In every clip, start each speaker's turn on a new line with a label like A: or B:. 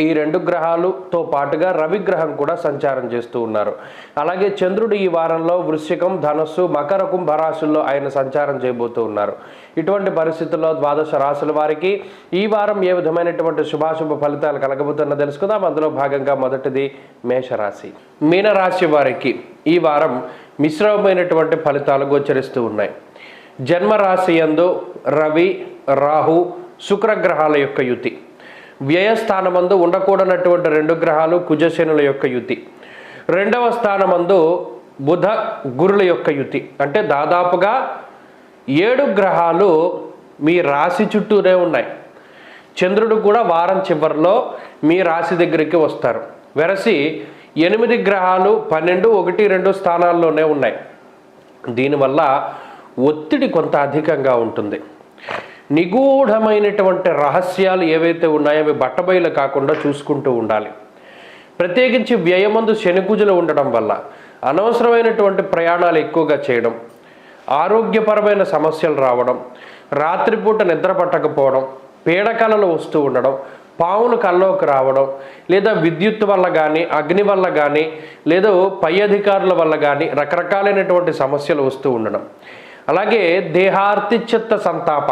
A: ఈ రెండు గ్రహాలతో పాటుగా రవి గ్రహం కూడా సంచారం చేస్తూ ఉన్నారు. అలాగే చంద్రుడు ఈ వారంలో వృశ్చికం ధనస్సు మకర కుంభ రాశుల్లో ఆయన సంచారం చేయబోతూ ఉన్నారు. ఇటువంటి పరిస్థితుల్లో ద్వాదశ రాశుల వారికి ఈ వారం ఏ విధమైనటువంటి శుభాశుభ ఫలితాలు కలగబోతున్న తెలుసుకుందాం. అందులో భాగంగా మొదటిది మేషరాశి. మీనరాశి వారికి ఈ వారం మిశ్రమమైనటువంటి ఫలితాలు గోచరిస్తూ ఉన్నాయి. జన్మరాశి యందు రవి రాహు శుక్రగ్రహాల యొక్క యుతి. వ్యయస్థానమందు ఉండకూడనటువంటి రెండు గ్రహాలు కుజశనుల యొక్క యుతి రెండవ స్థానమందు బుధ గురుల యొక్క యుతి అంటే దాదాపుగా ఏడు గ్రహాలు మీ రాశి చుట్టూనే ఉన్నాయి. చంద్రుడు కూడా వారం చివరిలో మీ రాశి దగ్గరికి వస్తారు. వెరసి ఎనిమిది గ్రహాలు పన్నెండు ఒకటి రెండు స్థానాల్లోనే ఉన్నాయి. దీనివల్ల ఒత్తిడి కొంత అధికంగా ఉంటుంది. నిగూఢమైనటువంటి రహస్యాలు ఏవైతే ఉన్నాయో అవి బట్టబయలు కాకుండా చూసుకుంటూ ఉండాలి. ప్రత్యేకించి వ్యయమందు శనికుజులు ఉండడం వల్ల అనవసరమైనటువంటి ప్రయాణాలు ఎక్కువగా చేయడం ఆరోగ్యపరమైన సమస్యలు రావడం రాత్రిపూట నిద్ర పట్టకపోవడం పీడకలలు వస్తూ ఉండడం పావులు కల్లోకి రావడం లేదా విద్యుత్ వల్ల కానీ అగ్ని వల్ల కానీ లేదా పై అధికారుల వల్ల కానీ రకరకాలైనటువంటి సమస్యలు వస్తూ ఉండడం. అలాగే దేహార్తిచిత్త సంతాప.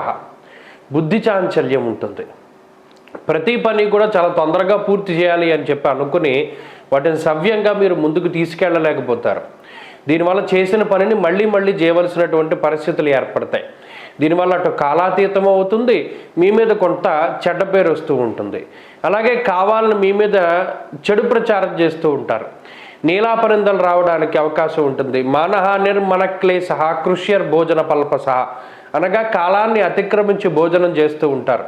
A: బుద్ధి చాంచల్యం ఉంటుంది. ప్రతి పని కూడా చాలా తొందరగా పూర్తి చేయాలి అని చెప్పి అనుకుని వాటిని సవ్యంగా మీరు ముందుకు తీసుకెళ్ళలేకపోతారు. దీనివల్ల చేసిన పనిని మళ్ళీ మళ్ళీ చేయవలసినటువంటి పరిస్థితులు ఏర్పడతాయి. దీనివల్ల అటు కాలాతీతం అవుతుంది మీ మీద కొంత చెడ్డ పేరు వస్తూ ఉంటుంది. అలాగే కావాలని మీ మీద చెడు ప్రచారం చేస్తూ ఉంటారు. నీలాపరిందలు రావడానికి అవకాశం ఉంటుంది. మానహ నిర్మన క్లేశ కృష్యర్ భోజన పల్పస అనగా కాలాన్ని అతిక్రమించి భోజనం చేస్తూ ఉంటారు.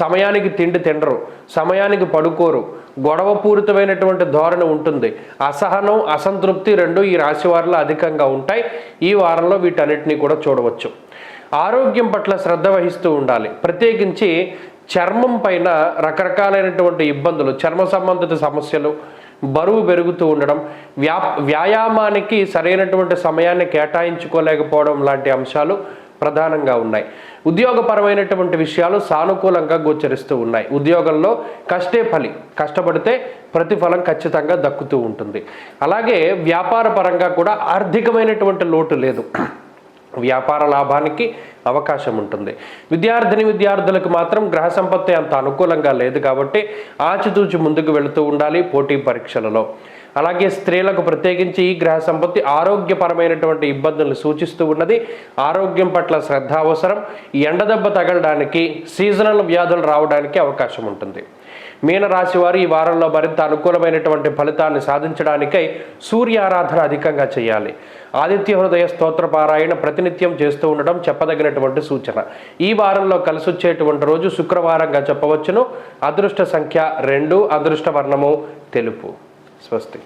A: సమయానికి తిండి తినరు సమయానికి పడుకోరు. గొడవపూరితమైనటువంటి ధోరణి ఉంటుంది. అసహనం అసంతృప్తి రెండు ఈ రాశి వారిలో అధికంగా ఉంటాయి. ఈ వారంలో వీటన్నిటినీ కూడా చూడవచ్చు. ఆరోగ్యం పట్ల శ్రద్ధ వహిస్తూ ఉండాలి. ప్రత్యేకించి చర్మం పైన రకరకాలైనటువంటి ఇబ్బందులు చర్మ సంబంధిత సమస్యలు బరువు పెరుగుతూ ఉండడం వ్యా వ్యాయామానికి సరైనటువంటి సమయాన్ని కేటాయించుకోలేకపోవడం లాంటి అంశాలు ప్రధానంగా ఉన్నాయి. ఉద్యోగపరమైనటువంటి విషయాలు సానుకూలంగా గోచరిస్తూ ఉన్నాయి. ఉద్యోగంలో కష్టే ఫలి కష్టపడితే ప్రతిఫలం ఖచ్చితంగా దక్కుతూ ఉంటుంది. అలాగే వ్యాపార పరంగా కూడా ఆర్థికమైనటువంటి లోటు లేదు. వ్యాపార లాభానికి అవకాశం ఉంటుంది. విద్యార్థిని విద్యార్థులకు మాత్రం గ్రహ సంపత్తి అంత అనుకూలంగా లేదు కాబట్టి ఆచితూచి ముందుకు వెళుతూ ఉండాలి పోటీ పరీక్షలలో. అలాగే స్త్రీలకు ప్రత్యేకించి ఈ గ్రహ సంపత్తి ఆరోగ్యపరమైనటువంటి ఇబ్బందులను సూచిస్తూ ఉన్నది. ఆరోగ్యం పట్ల శ్రద్ధ అవసరం. ఎండదెబ్బ తగలడానికి సీజనల్ వ్యాధులు రావడానికి అవకాశం ఉంటుంది. మీనరాశి వారు ఈ వారంలో మరింత అనుకూలమైనటువంటి ఫలితాన్ని సాధించడానికై సూర్య ఆరాధన అధికంగా చేయాలి. ఆదిత్య హృదయ స్తోత్ర పారాయణ ప్రతినిత్యం చేస్తూ ఉండడం చెప్పదగినటువంటి సూచన. ఈ వారంలో కలిసి వచ్చేటువంటి రోజు శుక్రవారంగా చెప్పవచ్చును. అదృష్ట సంఖ్య రెండు అదృష్ట వర్ణము తెలుపు. స్వస్తి.